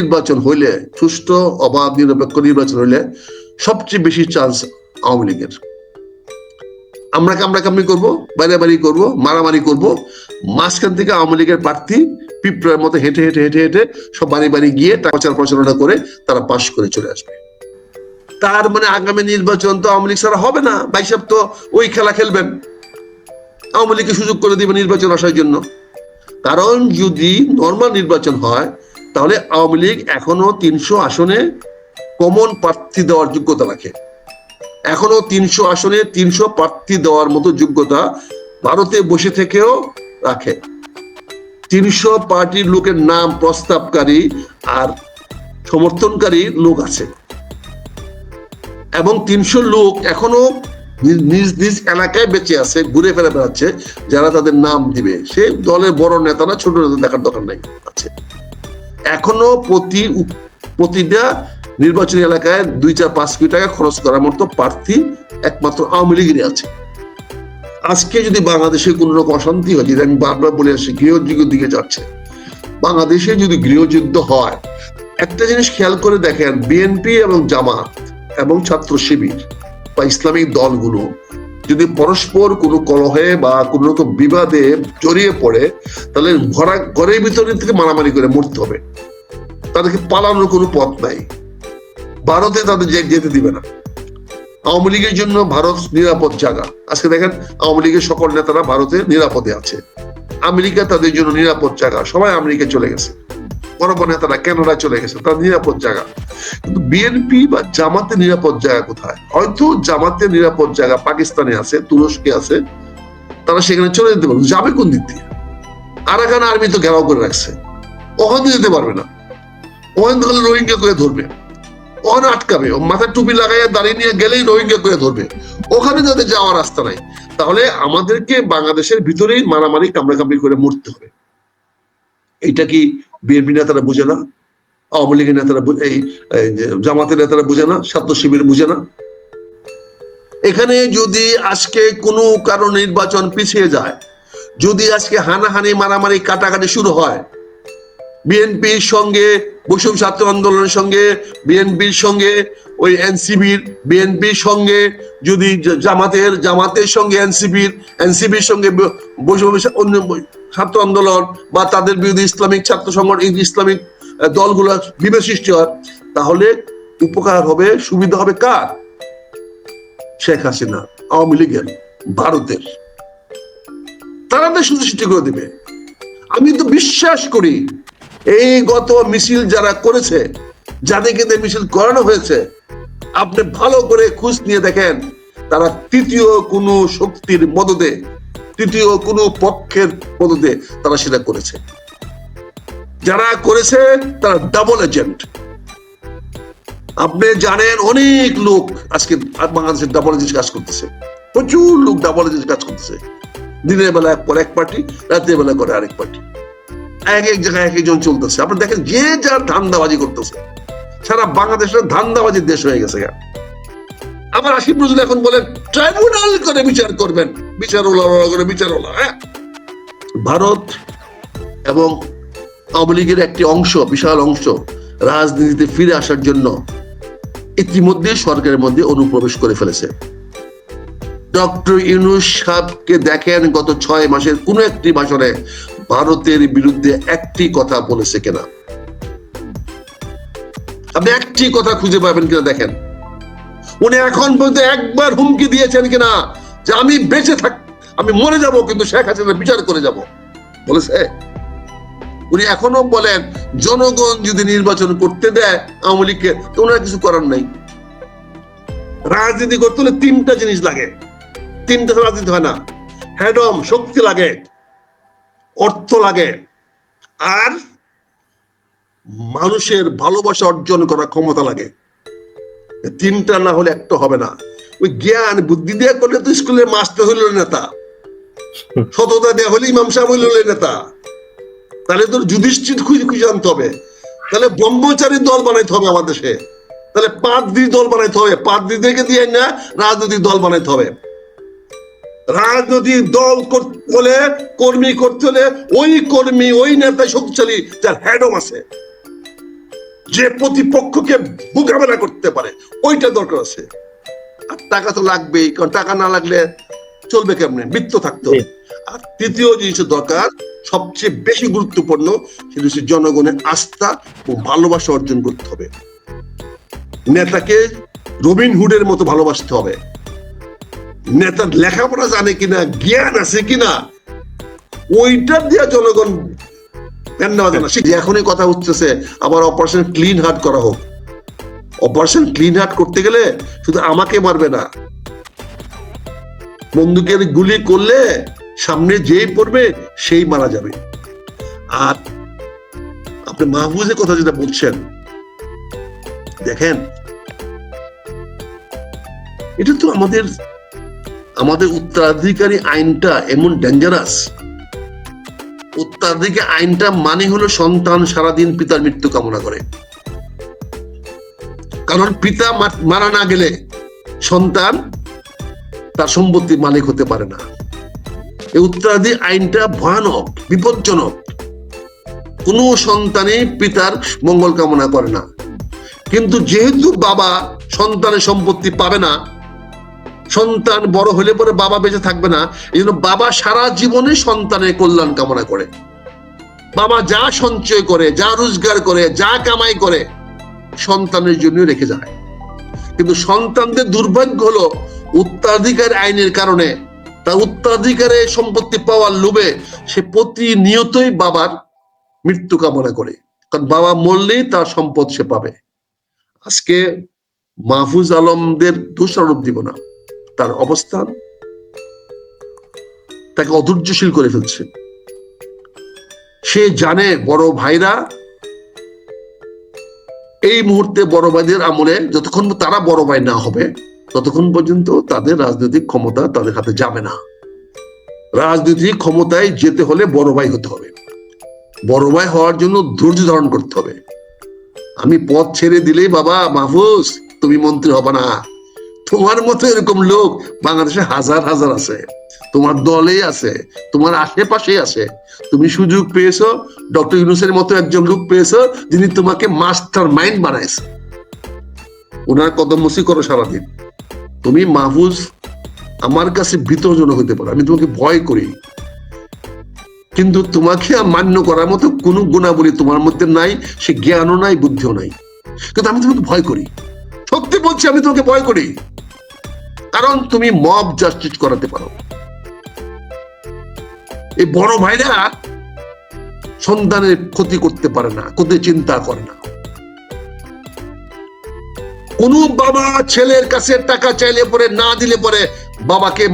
নির্বাচন হইলে, সুষ্ঠু, অবাধ, নিরপেক্ষ নির্বাচন হইলে সবচেয়ে বেশি চান্স আওয়ামী লীগের। আমরা কামড়া কামড়ি করব বাড়ি করব, মারামারি করব, মাঝখান থেকে আওয়ামী লীগের প্রার্থী পিঁপড়ার মতো হেঁটে হেঁটে হেঁটে হেঁটে সব বাড়ি বাড়ি গিয়ে প্রচার, প্রচারণা করে তারা পাশ করে চলে আসবে। তার মানে আগামী নির্বাচন তো আওয়ামী লীগ ছাড়া হবে না। বাইসাব তো ওই খেলা খেলবেন। আওয়ামী লীগকে সুযোগ করে দিবে নির্বাচন আসার জন্য। কারণ যদি নর্মাল নির্বাচন হয় তাহলে আওয়ামী লীগ এখনও তিনশো আসনে কমন প্রার্থী দেওয়ার যোগ্যতা রাখে। এখনও তিনশো আসনে তিনশো প্রার্থী দেওয়ার মতো যোগ্যতা ভারতে বসে থেকেও রাখে। তিনশো পার্টির লোকের নাম প্রস্তাবকারী আর সমর্থনকারী লোক আছে। এবং তিনশো লোক এখনও নিজ- নিজ এলাকায় বেঁচে আছে, ঘুরে ফেরা বেড়াচ্ছে, যারা তাদের নাম দিবে সে দলের বড় নেতা না, ছোট নেতা দেখার দরকার নাই, আছে। এখনও প্রতি প্রতিটা নির্বাচনী এলাকায় দুই চার পাঁচ কোটি টাকা খরচ করার মতো প্রার্থী একমাত্র আওয়ামী লীগেরই আছে। আজকে যদি বাংলাদেশে কোন রকম অশান্তি হয়, যেটা আমি বারবার বলে আসি গৃহযুদ্ধের দিকে যাচ্ছে, বাংলাদেশে যদি গৃহযুদ্ধ হয়, একটা জিনিস খেয়াল করে দেখেন, বিএনপি এবং জামাত এবং ছাত্র শিবির বা ইসলামিক দলগুলো যদি পরস্পর কোনো কলহে বা কোন রকম বিবাদে জড়িয়ে পড়ে, তাহলে ঘরা, ঘরের ভিতরে থেকে মারামারি করে মরতে হবে। তাদেরকে পালানোর কোনো পথ নাই। ভারতে তাদের যেতে দিবে না। আওয়ামী লীগের জন্য ভারত নিরাপদ জায়গা। আজকে দেখেন, আওয়ামী লীগের সকল নেতারা ভারতে নিরাপদে আছে। আমেরিকা তাদের জন্য নিরাপদ জায়গা। সবাই আমেরিকা চলে গেছে। বড় বড় নেতারা কানাডা চলে গেছে? তার নিরাপদ জায়গা। কিন্তু বিএনপি বা জামাতের নিরাপদ জায়গা কোথায়? হয়তো জামাতের নিরাপদ জায়গা পাকিস্তানে আছে, তুরস্কে আছে, তারা সেখানে চলে যেতে পারবে। যাবে কোন দিক দিয়ে? আরাকান আর্মি তো ঘেরাও করে রাখছে। ওখানে যেতে পারবে না। ওখানে তাহলে রোহিঙ্গা করে ধরবে। ওখানে আটকাবে। মাথায় টুপি লাগাইয়া দাঁড়িয়ে নিয়ে গেলেই রোহিঙ্গা করে ধরবে। ওখানে যাদের যাওয়ার রাস্তা নাই, তাহলে আমাদেরকে বাংলাদেশের ভিতরেই মারামারি কামড়াকামড়ি করে মরতে হবে। এইটা কি বিএনপি নেতারা বুঝে না? আওয়ামী লীগের নেতারা এই জামাতের নেতারা বুঝে না? ছাত্র শিবির বুঝে না? এখানে যদি আজকে কোনো কারণ নির্বাচন পিছিয়ে যায়, যদি আজকে হানাহানি, মারামারি, কাটাকাটি শুরু হয় বিএনপির সঙ্গে, বৈষম্য ছাত্র আন্দোলনের সঙ্গে, বিএনপির সঙ্গে, ওই এনসিবির বিএনপির সঙ্গে, যদি জামাতের জামাতের সঙ্গে এনসিবির এনসিবির সঙ্গে ব- বৈষম্য অন্য ছাত্র আন্দোলন বা তাদের বিরুদ্ধে ইসলামিক ছাত্র সংগঠন ইসলামিক দলগুলো বিভেদ সৃষ্টি হয়, তাহলে উপকার হবে, সুবিধা হবে কার? শেখ হাসিনা, আওয়ামী লীগের, ভারতের। তারা দেশ সৃষ্টি করে দিবে। আমি তো বিশ্বাস করি এই গত মিছিল যারা করেছে, যাদেরকে দিয়ে মিছিল করানো হয়েছে, আপনি ভালো করে খোঁজ নিয়ে দেখেন, তারা তৃতীয় কোনো শক্তির মদদে, তৃতীয় কোনো পক্ষের মদদে তারা সেটা করেছে। যারা করেছে, তারা ডাবল এজেন্ট আপনি জানেন অনেক লোক আজকে বাংলাদেশের ডাবল এজেন্ট কাজ করতেছে। প্রচুর লোক ডাবল এজেন্ট কাজ করতেছে। দিনের বেলা এক এক পার্টি, রাতের বেলা করে আরেক পার্টি। এক এক জায়গায় এক একজন চলতেছে। আপনি দেখেন, যে যার ধান্দাবাজি করতেছে, সারা বাংলাদেশের ধান্দাবাজির দেশ হয়ে গেছে আবার আসিফ নজরুল এখন বলেন, ট্রাইব্যুনাল করে বিচার করবেন। বিচারওয়ালা করে, বিচারওয়ালা হ্যাঁ? ভারত এবং আওয়ামী লীগের একটি অংশ, বিশাল অংশ, রাজনীতিতে ফিরে আসার জন্য ইতিমধ্যে সরকারের মধ্যে অনুপ্রবেশ করে ফেলেছে। ডক্টর ইউনুস সাহেবকে দেখেন, গত ছয় মাসের কোন একটি ভাষণে ভারতের বিরুদ্ধে একটি কথা বলেছে কিনা? আপনি একটি কথা খুঁজে পাবেন কিনা দেখেন। উনি এখন পর্যন্ত একবার হুমকি দিয়েছেন কিনা যে আমি বেঁচে থাক, আমি মরে যাব, কিন্তু শেখ হাসিনা বিচার করে যাব। বলেছে? উনি এখনও বলেন, জনগণ যদি নির্বাচন করতে দেয় আওয়ামী লীগকে, তো ওনার কিছু করার নাই। রাজনীতি করতে হলে তিনটা জিনিস লাগে। তিনটা রাজনীতি হয় না। হ্যাডম, শক্তি লাগে। অর্থ লাগে। আর মানুষের ভালোবাসা অর্জন করার ক্ষমতা লাগে। তিনটা না হলে একটা হবে না। ওই জ্ঞান, বুদ্ধি দিয়ে করলে তো স্কুলের মাস্টার হইল নেতা। সততা দেওয়া হলে ইমাম সাহেব হইল নেতা। তাহলে তোর যুধিষ্ঠির খুঁজে খুঁজে আনতে হবে। তাহলে ব্রহ্মচারী দল বানাইতে হবে আমাদের দেশে। তাহলে পাদ্রি দল বানাইতে হবে। পাদ্রিদেরকে দিয়ে না রাজনৈতিক দল বানাইতে হবে। রাজনৈতিক দল বলে কর্মী করতে হলে ওই কর্মী ওই নেতা শক্তিশালী যার হ্যাডম আছে। যে প্রতিপক্ষকে মোকাবেলা করতে পারে ওইটা দরকার আছে। আর টাকা তো লাগবেই কারণ টাকা না লাগলে চলবে কেমনে? বৃত্ত থাকতে হবে। আর তৃতীয় জিনিস দরকার সবচেয়ে বেশি গুরুত্বপূর্ণ সেটা হচ্ছে জনগণের আস্থা ও ভালোবাসা অর্জন করতে হবে। নেতাকে রবিন হুডের মতো ভালোবাসতে হবে। নেতার লেখাপড়া জানে কিনা, জ্ঞান আছে কিনা, ওইটা দিয়া জনগণ এখনই কথা উঠতেছে, আবার অপারেশন ক্লিন হার্ট করা হোক। অপারেশন ক্লিন হার্ট করতে গেলে শুধু আমাকে মারবে না। বন্দুকের গুলি করলে সামনে যেই পড়বে, সেই মারা যাবে। আর আপনি মাহফুজের কথা যেটা বলছেন, দেখেন, এটা তো আমাদের আমাদের উত্তরাধিকারী আইনটা এমন ডেঞ্জারাস উত্তরাধিকারী আইনটা মানে হলো সন্তান সারাদিন পিতার মৃত্যু কামনা করে। কারণ পিতা মারা না গেলে সন্তান তার সম্পত্তির মালিক হতে পারে না। এই উত্তরাধি আইনটা ভয়ানক, বিপজ্জনক। কোনো সন্তানই পিতার মঙ্গল কামনা করে না। কিন্তু যেহেতু বাবা সন্তানের সম্পত্তি পাবে না সন্তান বড় হলে পরে বাবা বেঁচে থাকবে না এই জন্য বাবা সারা জীবনে সন্তানের কল্যাণ কামনা করে। বাবা যা সঞ্চয় করে, যা রোজগার করে, যা কামাই করে, সন্তানের জন্য রেখে যায়। কিন্তু সন্তানদের দুর্ভাগ্য হলো, উত্তরাধিকার আইনের কারণে, তার উত্তরাধিকারে সম্পত্তি পাওয়ার লোভে সে প্রতিনিয়তই বাবার মৃত্যু কামনা করে। কারণ বাবা মরলেই তার সম্পদ সে পাবে। আজকে মাহফুজ আলমদের দোষারোপ দিব না। তার অবস্থান তাকে অধৈর্যশীল করে ফেলছে। সে জানে বড় ভাইরা এই মুহূর্তে বড় ভাইদের আমলে যতক্ষণ তারা বড় ভাই না হবে, ততক্ষণ পর্যন্ত তাদের রাজনৈতিক ক্ষমতা তাদের হাতে যাবে না। রাজনৈতিক ক্ষমতায় যেতে হলে বড় ভাই হতে হবে। বড় ভাই হওয়ার জন্য ধৈর্য ধারণ করতে হবে। আমি পথ ছেড়ে দিলেই বাবা, মাহফুজ, তুমি মন্ত্রী হবে না। তোমার মতো এরকম লোক বাংলাদেশে হাজার হাজার আছে। তোমার দলে আছে, তোমার আশেপাশে আছে। তুমি সুযোগ পেয়েছ, ডক্টর ইউনুসের মতো একজন লোক পেয়েছ, যিনি তোমাকে মাস্টার মাইন্ড বানাইছে। ওনার কদম মসি করো সারাদিন। তুমি মাহফুজ, আমার কাছে ভীতজনক হতে পারো, আমি তোমাকে ভয় করি। কিন্তু তোমাকে মান্য করার মতো কোনো গুণাবলী তোমার মধ্যে নাই, সে জ্ঞানও নাই, বুদ্ধিও নাই। কিন্তু আমি তোমাকে ভয় করি। সত্যি বলছি, আমি তোমাকে ভয় করি। কারণ তুমি মব জাস্টিস করাতে পারো। এই বড় ভাইরা সন্তানের ক্ষতি করতে পারে না ক্ষতি চিন্তা করে না। কোন বাবা ছেলের কাছে টাকা চাইলে পরে, না দিলে পরে বাবাকে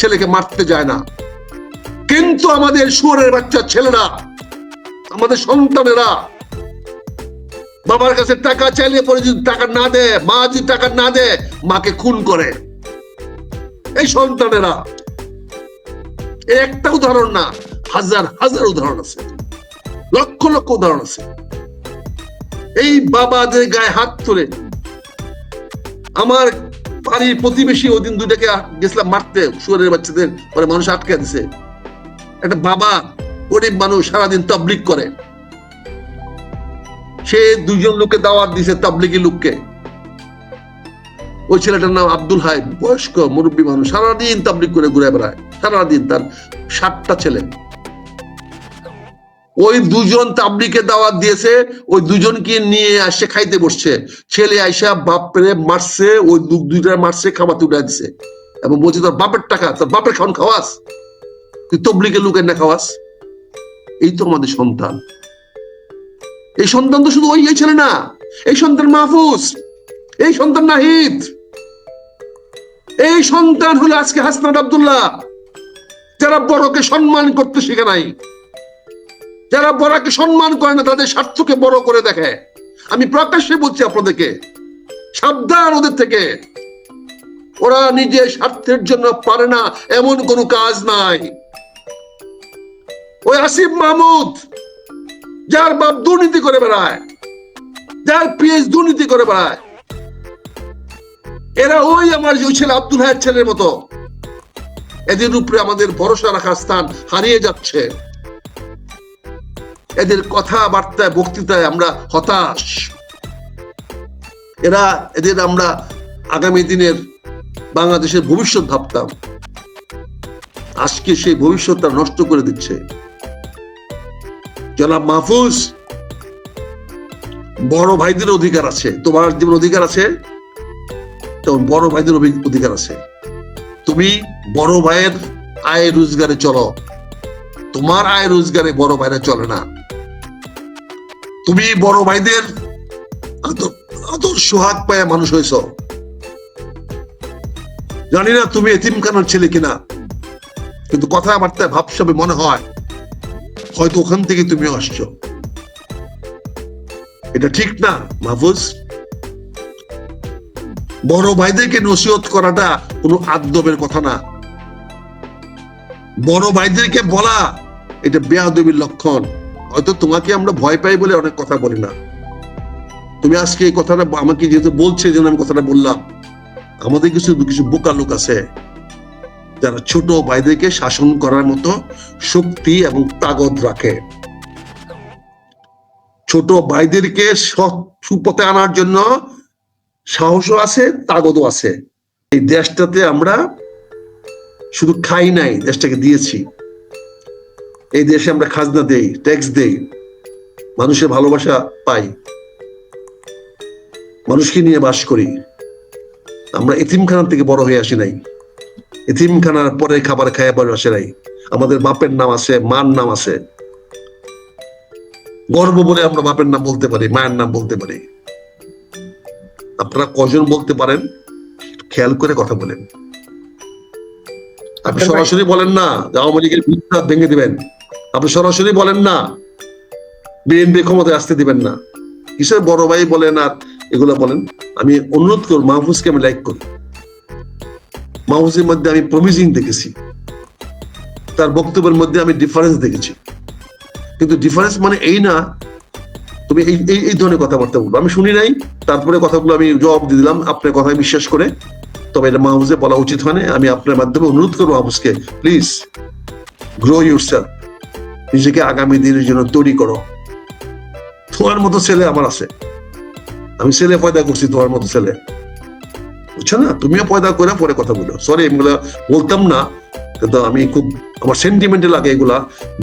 ছেলেকে মারতে যায় না। কিন্তু আমাদের সুরের বাচ্চা ছেলেরা, আমাদের সন্তানেরা, বাবার কাছে টাকা চাইলে পরে যদি টাকা না দেয়, মা যদি টাকা না দেয়, মাকে খুন করে। এই সন্তানেরা। একটা উদাহরণ না, হাজার হাজার উদাহরণ আছে। লক্ষ লক্ষ উদাহরণ আছে। এই বাবাদের গায়ে হাত তুলে আমার বাড়ির প্রতিবেশী ওদিন দুটাকে গেছিলাম মারতে, শুয়ারের বাচ্চাদের, পরে মানুষ আটকে দিছে। একটা বাবা গরিব মানুষ সারাদিন তাবলিক করে। সে দুজন লোককে দাওয়াত দিছে তাবলিগি লোককে। ওই ছেলেটার নাম আব্দুল হাই, বয়স্ক মুরব্বী মানুষ, সারাদিন তাবলিক করে ঘুরে বেড়ায়। সারাদিন তার সাতটা ছেলে। ওই দুজন তাবলিকে দাওয়াত দিয়েছে, ওই দুজনকে নিয়ে আসে খাইতে বসছে। ছেলে আইসা বাপরে মারছে, ওই দুইটা মারছে খাওয়াতে উঠে দিছে। এবং বলছে, তোর বাপের টাকা, তোর বাপের খাওয়ান খাওয়াস? তুই তবলিকে লুকের না খাওয়াস? এই তো আমাদের সন্তান। এই সন্তান তো শুধু ওই ছেলে না, এই সন্তান মাহফুজ, এই সন্তান নাহিদ। এই সন্তান হলো আজকে হাসনাত আবদুল্লাহ, যারা বড়কে সম্মান করতে শিখে নাই। যারা বড়কে সম্মান করে না, তাদের স্বার্থকে বড় করে দেখে। আমি প্রকাশ্যে বলছি আপনাদেরকে, সাবধান ওদের থেকে। ওরা নিজের স্বার্থের জন্য পারে না, এমন কোনো কাজ নাই। ওই আসিফ মাহমুদ, যার বাপ দুর্নীতি করে বেড়ায়, যার পিএস দুর্নীতি করে বেড়ায় এরা ওই আমার যে ছেলে আব্দুল হায়ের ছেলের মতো। এদের উপরে আমাদের ভরসা রাখার স্থান হারিয়ে যাচ্ছে। এদের কথাবার্তায়, বক্তৃতায় আমরা হতাশ। এরা, এদের আমরা আগামী দিনের বাংলাদেশের ভবিষ্যৎ ভাবতাম। আজকে সেই ভবিষ্যৎটা নষ্ট করে দিচ্ছে। জনাব মাহফুজ, বড় ভাইদের অধিকার আছে। তোমার যেমন অধিকার আছে? তেমন বড় ভাইদের অধিকার আছে। তুমি বড় ভাইয়ের আয় রোজগারে চলো। তোমার আয় রোজগারে বড় ভাইরা চলে না। তুমি বড় ভাইদের আদর- হাত পায়ে মানুষ হয়েছ। জানি না তুমি এতিমখানার ছেলে কিনা। কিন্তু কথাবার্তায় ভাবসাবে মনে হয়, হয়তো ওখান থেকে তুমি আসছো। এটা ঠিক না, মাহফুজ? বড় ভাইদেরকে নসিহত করাটা কোনো আদবের কথা না। বড় ভাইদেরকে বলা, এটা বেয়াদবির লক্ষণ। হয়তো তোমাকে আমরা ভয় পাই বলে অনেক কথা বলি না। তুমি আজকে এই কথাটা আমাকে যেহেতু বলছে, যেন আমি কথাটা বললাম। আমাদের কিছু কিছু বোকা লোক আছে, যারা ছোট ভাইদেরকে শাসন করার মতো শক্তি এবং তাগদ রাখে। ছোট ভাইদেরকে সৎ সুপথে আনার জন্য সাহসও আছে, তাগদও আছে। এই দেশটাতে আমরা শুধু খাই নাই, দেশটাকে দিয়েছি। এই দেশে আমরা খাজনা দেই ট্যাক্স দেই, মানুষের ভালোবাসা পাই। মানুষকে নিয়ে বাস করি। আমরা এতিমখানা থেকে বড় হয়ে আসি নাই। এতিমখানার পরে খাবার খায় বড় আসে নাই। আমাদের বাপের নাম আছে, মার নাম আছে। গর্ব বলে আমরা বাপের নাম বলতে পারি, মায়ের নাম বলতে পারি। আপনারা কজন বলতে পারেন? খেয়াল করে কথা বলেন। আপনি সরাসরি বলেন না আওয়ামী লীগের ভিত্তা ভেঙে দিবেন। আপনি সরাসরি বলেন না বিএনপি ক্ষমতায় আসতে দিবেন না। কিসের বড় ভাই বলেন আর এগুলো বলেন? আমি অনুরোধ করব মাহফুজকে আমি লাইক করি মাহফুজের মধ্যে আমি প্রমিজিং দেখেছি। তার বক্তব্যের মধ্যে আমি ডিফারেন্স দেখেছি। কিন্তু ডিফারেন্স মানে এই না তুমি এই এই ধরনের কথাবার্তা বলব। আমি শুনি নাই, তারপরে কথাগুলো আমি জবাব দিয়ে দিলাম, আপনার কথায় বিশ্বাস করে। তবে এটা মাহফুজে বলা উচিত হয় না, আমি আপনার মাধ্যমে অনুরোধ করব মাহফুজকে প্লিজ গ্রো ইউর নিজেকে আগামী দিনের জন্য তৈরি করো। তোমার মতো ছেলে আমার আছে। আমি ছেলে পয়দা করছি তোমার মতো ছেলে। বুঝছ না? তুমিও পয়দা করে পরে কথা বলো। সরি এগুলো বলতাম না, কিন্তু আমি খুব, আমার সেন্টিমেন্টে লাগে এগুলা।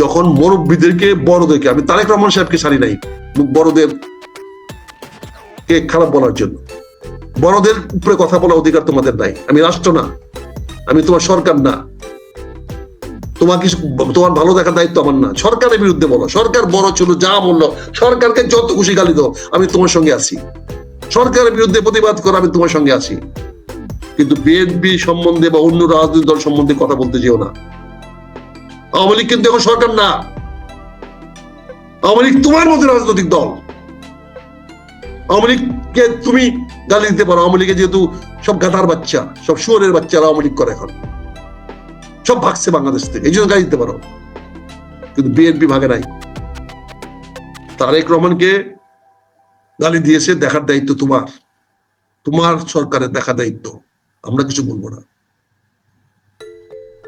যখন মুরব্বীদেরকে, বড়দেরকে, আমি তারেক রহমান সাহেবকে ছাড়ি নাই। বড়দের কে খারাপ বলার জন্য? বড়দের উপরে কথা বলার অধিকার তোমাদের নাই। আমি রাষ্ট্র না, আমি তোমার সরকার না। তোমার কিছু, তোমার ভালো দেখার দায়িত্ব আমার না। সরকারের বিরুদ্ধে বলো, সরকার বড় ছিল যা বলল, সরকারকে যত খুশি গালি দাও, আমি তোমার সঙ্গে আছি। সরকারের বিরুদ্ধে প্রতিবাদ করো, আমি তোমার সঙ্গে আছি। কিন্তু বিএনপি সম্বন্ধে বা অন্য রাজনৈতিক দল সম্বন্ধে কথা বলতে যেও না। আওয়ামী লীগ কিন্তু এখন সরকার না। আওয়ামী লীগ তোমার মতো রাজনৈতিক দল। আওয়ামী লীগকে তুমি গালি দিতে পারো। আওয়ামী লীগে যেহেতু সব গাধার বাচ্চা, সব শুয়ারের বাচ্চারা আওয়ামী লীগ করে এখন। সব ভাগছে বাংলাদেশ থেকে, এই জন্য গালি দিতে পারো। কিন্তু বিএনপি ভাগে নাই। তারেক রহমানকে গালি দিয়েছে, দেখার দায়িত্ব তোমার। তোমার সরকারের দেখার দায়িত্ব। আমরা কিছু বলব না।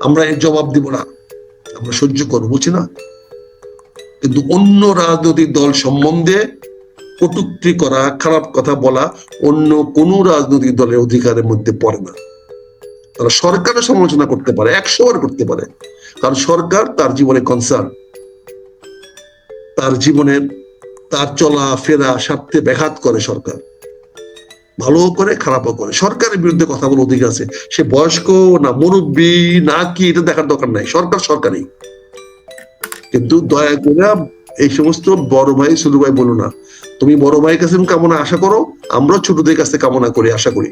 আমরা এর জবাব দিব না। আমরা সহ্য করব বুঝি না? কিন্তু অন্য রাজনৈতিক দল সম্বন্ধে কটুক্তি করা, খারাপ কথা বলা অন্য কোন রাজনৈতিক দলের অধিকারের মধ্যে পড়ে না। তারা সরকারের সমালোচনা করতে পারে একশো বার করতে পারে। কারণ সরকার তার জীবনে কনসার্ন তার জীবনের তার চলা, ফেরা, স্বার্থে ব্যাঘাত করে সরকার। ভালো করে, খারাপও করে। সরকারের বিরুদ্ধে কথা বলার অধিকার আছে। সে বয়স্ক না মুরব্বী, না কি, এটা দেখার দরকার নাই। সরকার সরকারই। কিন্তু দয়া করে এই সমস্ত বড় ভাই, ছোট ভাই বলো না। তুমি বড় ভাইয়ের কাছে কামনা আশা করো আমরা ছোটদের কাছে কামনা করি, আশা করি।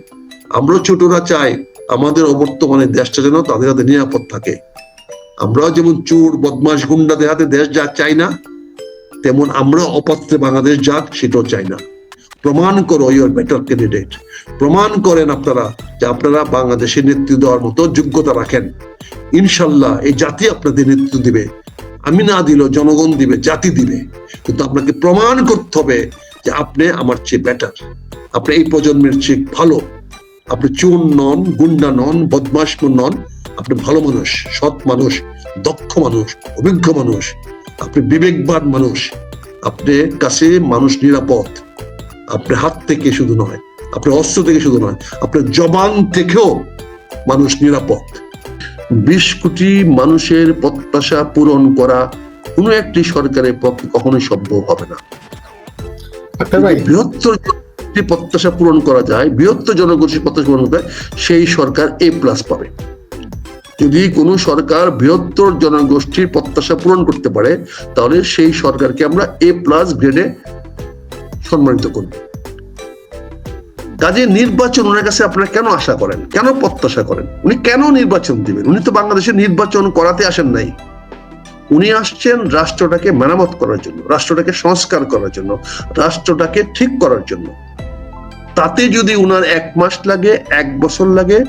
আমরা ছোটরা চাই আমাদের অবর্তমানে দেশটা যেন তাদের হাতে নিরাপদ থাকে। আমরাও যেমন চোর বদমাস গুন্ডাদের হাতে দেশ যা চাই না, তেমন আমরা অপাত্রে বাংলাদেশ যাক, সেটাও চাই না। প্রমাণ করো ইউর বেটার ক্যান্ডিডেট প্রমাণ করেন আপনারা যে আপনারা বাংলাদেশের নেতৃত্ব দেওয়ার মতো যোগ্যতা রাখেন। ইনশাল্লাহ এই জাতি আপনাদের নেতৃত্ব দিবে। আমি না দিলেও জনগণ দিবে, জাতি দিবে। কিন্তু আপনাকে প্রমাণ করতে হবে যে আপনি আমার চেয়ে বেটার আপনি এই প্রজন্মের চেয়ে ভালো। আপনি চোর নন, গুন্ডা নন বদমাস নন। আপনি ভালো মানুষ, সৎ মানুষ, দক্ষ মানুষ, অভিজ্ঞ মানুষ। আপনি বিবেকবান মানুষ। আপনার কাছে মানুষ নিরাপদ। আপনার হাত থেকে শুধু নয় আপনার অস্ত্র থেকে শুধু নয় আপনার জবান থেকেও মানুষ নিরাপদ। বিশ কোটি মানুষের প্রত্যাশা পূরণ করা কোনো একটি সরকারের পক্ষে কখনোই সম্ভব হবে না। বৃহত্তর প্রত্যাশা পূরণ করা যায় বৃহত্তর জনগোষ্ঠীর প্রত্যাশা পূরণ করা সেই সরকার এ প্লাস পাবে। যদি কোনো সরকার বৃহত্তর জনগোষ্ঠীর প্রত্যাশা পূরণ করতে পারে তাহলে সেই সরকারকে আমরা এ প্লাস গ্রেডে সম্মানিত করব। কাজে নির্বাচন, ওনার কাছে আপনারা কেন আশা করেন? কেন প্রত্যাশা করেন? উনি কেন নির্বাচন দিবেন? উনি তো বাংলাদেশে নির্বাচন করাতে আসেন নাই। উনি আসছেন রাষ্ট্রটাকে মেরামত করার জন্য, রাষ্ট্রটাকে সংস্কার করার জন্য, রাষ্ট্রটাকে ঠিক করার জন্য। তাতে যদি উনার এক মাস লাগে, এক বছর লাগে,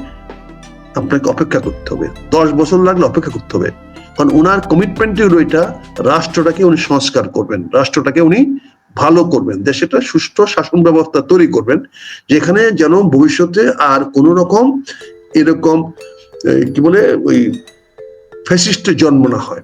আপনাকে অপেক্ষা করতে হবে। দশ বছর লাগলে অপেক্ষা করতে হবে। কারণ উনার কমিটমেন্টই হলো রাষ্ট্রটাকে উনি সংস্কার করবেন, রাষ্ট্রটাকে উনি ভালো করবেন। দেশেটা সুষ্ঠু শাসন ব্যবস্থা তৈরি করবেন, যেখানে যেন ভবিষ্যতে আর কোন রকম এরকম কি বলে, ওই ফ্যাসিস্টের জন্ম না হয়।